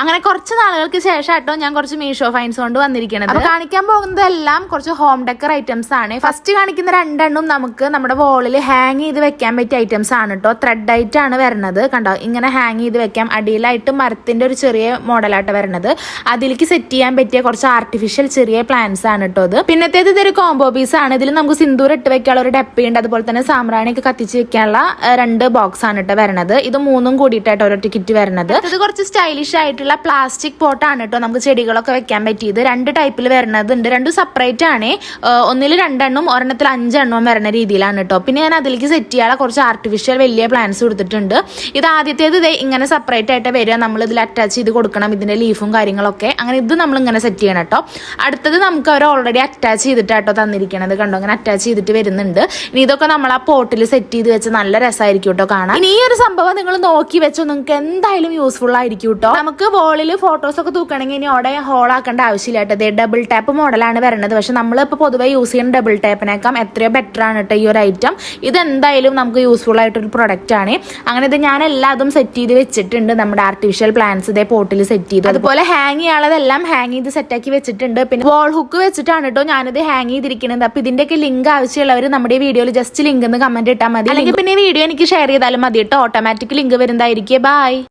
അങ്ങനെ കുറച്ച് നാളുകൾക്ക് ശേഷം കേട്ടോ ഞാൻ കുറച്ച് മീഷോ ഫൈൻസ് കൊണ്ട് വന്നിരിക്കുന്നത് അപ്പൊ കാണിക്കാൻ പോകുന്നതെല്ലാം കുറച്ച് ഹോം ഡെക്കർ ഐറ്റംസ് ആണ്. ഫസ്റ്റ് കാണിക്കുന്ന രണ്ടെണ്ണം നമുക്ക് നമ്മുടെ വോളിൽ ഹാങ് ചെയ്ത് വെക്കാൻ പറ്റിയ ഐറ്റംസ് ആണ് കേട്ടോ ത്രെഡ് ആയിട്ട് ആണ് വരുന്നത് കണ്ടോ? ഇങ്ങനെ ഹാങ് ചെയ്ത് വെക്കാം. അടിയിലായിട്ട് മരത്തിന്റെ ഒരു ചെറിയ മോഡലായിട്ട് വരുന്നത് അതിലേക്ക് സെറ്റ് ചെയ്യാൻ പറ്റിയ കുറച്ച് ആർട്ടിഫിഷ്യൽ ചെറിയ പ്ലാന്റ്സ് ആണ് കേട്ടോ ഇത്. പിന്നത്തേത് ഇതൊരു കോംബോ പീസ് ആണ്. ഇതിൽ നമുക്ക് സിന്ദൂർ ഇട്ട് വെക്കാനുള്ള ഒരു ഡപ്പയുണ്ട് അതുപോലെ തന്നെ സാമ്പ്രാണി ഒക്കെ കത്തിച്ച് വെക്കാനുള്ള രണ്ട് ബോക്സ് ആണ് കേട്ടോ വരുന്നത് ഇത് മൂന്നും കൂടിയിട്ടായിട്ട് ഓരോ ടിക്കറ്റ് വരുന്നത് ഇത് കുറച്ച് സ്റ്റൈലിഷ് ആയിട്ടുള്ള പ്ലാസ്റ്റിക് പോട്ടാണ് കേട്ടോ നമുക്ക് ചെടികളൊക്കെ വെക്കാൻ പറ്റിയത്. രണ്ട് ടൈപ്പിൽ വരുന്നത് ഉണ്ട്. രണ്ടും സെപ്പറേറ്റ് ആണ്. ഒന്നിൽ രണ്ടെണ്ണം ഒരെണ്ണത്തിൽ അഞ്ചെണ്ണവും വരണ രീതിയിലാണ് കേട്ടോ പിന്നെ ഞാൻ അതിലേക്ക് സെറ്റ് ചെയ്യാനുള്ള കുറച്ച് ആർട്ടിഫിഷ്യൽ വലിയ പ്ലാന്റ്സ് കൊടുത്തിട്ടുണ്ട്. ഇത് ആദ്യത്തേത് ഇതേ ഇങ്ങനെ സെപ്പറേറ്റ് ആയിട്ട് വരിക. നമ്മൾ ഇതിൽ അറ്റാച്ച് ചെയ്ത് കൊടുക്കണം ഇതിന്റെ ലീഫും കാര്യങ്ങളൊക്കെ. അങ്ങനെ ഇത് നമ്മൾ ഇങ്ങനെ സെറ്റ് ചെയ്യണം കേട്ടോ അടുത്തത് നമുക്ക് അവർ ഓൾറെഡി അറ്റാച്ച് ചെയ്തിട്ട് കേട്ടോ തന്നിരിക്കണത്. കണ്ടോ? അങ്ങനെ അറ്റാച്ച് ചെയ്തിട്ട് വരുന്നുണ്ട്. ഇനി ഇതൊക്കെ നമ്മൾ ആ പോട്ടിൽ സെറ്റ് ചെയ്ത് വെച്ച് നല്ല രസമായിരിക്കും കേട്ടോ കാണാൻ. ഇനി ഈ ഒരു സംഭവം നിങ്ങൾ നോക്കി വെച്ചോ. നിങ്ങൾക്ക് എന്തായാലും യൂസ്ഫുൾ ആയിരിക്കും കേട്ടോ നമുക്ക് വോളിൽ ഫോട്ടോസ് ഒക്കെ തൂക്കണമെങ്കിൽ ഇനി അവിടെ ഹോളാക്കേണ്ട ആവശ്യമില്ല കേട്ടോ. ഇതേ ഡബിൾ ടാപ്പ് മോഡലാണ് വരുന്നത് പക്ഷെ നമ്മളിപ്പോൾ പൊതുവെ യൂസ് ചെയ്യുന്ന ഡബിൾ ടാപ്പിനേക്കാം എത്രയോ ബെറ്റർ ആണ് കേട്ടോ ഈ ഒരു ഐറ്റം ഇത് എന്തായാലും നമുക്ക് യൂസ്ഫുൾ ആയിട്ടൊരു പ്രൊഡക്റ്റ് ആണ്. അങ്ങനെ ഇത് ഞാൻ എല്ലാതും സെറ്റ് ചെയ്ത് വെച്ചിട്ടുണ്ട്. നമ്മുടെ ആർട്ടിഫിഷ്യൽ പ്ലാന്റ്സ് ഇതേ പോട്ടിൽ സെറ്റ് ചെയ്തു. അതുപോലെ ഹാങ് ചെയ്യാനുള്ളതെല്ലാം ഹാങ് ചെയ്ത് സെറ്റാക്കി വെച്ചിട്ടുണ്ട്. പിന്നെ വോൾ ഹുക്ക് വെച്ചിട്ടാണ് കേട്ടോ ഞാനിത് ഹാങ് ചെയ്തിരിക്കുന്നത്. അപ്പൊ ഇതിന്റെയൊക്കെ ലിങ്ക് ആവശ്യമുള്ളവർ നമ്മുടെ ഈ വീഡിയോയിൽ ജസ്റ്റ് ലിങ്ക് എന്ന് കമന്റ് ഇട്ടാൽ മതി. അല്ലെങ്കിൽ പിന്നെ ഈ വീഡിയോ എനിക്ക് ഷെയർ ചെയ്താലും മതി കേട്ടോ. ഓട്ടോമാറ്റിക് ലിങ്ക് വരുന്നതായിരിക്കും. ബൈ